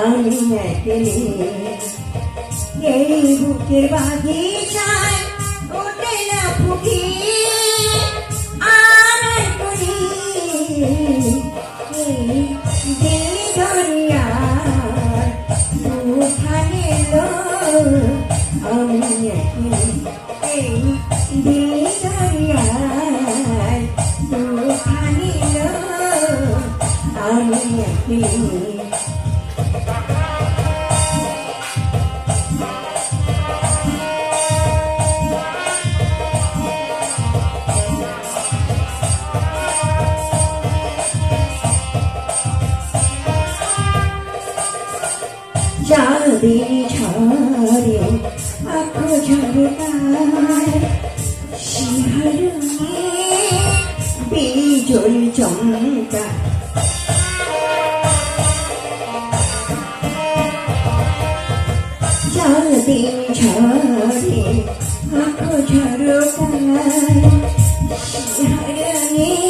আমি একলে এই বুকের বাগিচায় ওঠে না ফুকি আর করি এই দিল্লি উঠানে আমি একলে এই দিল্লি দরিয়া উঠানে আমি একলে চাঁদিনী ঝরে আঁকো ঝরে বিজল চমকা চাঁদিন ঝরে আঁকো ঝরো তার শিহরণে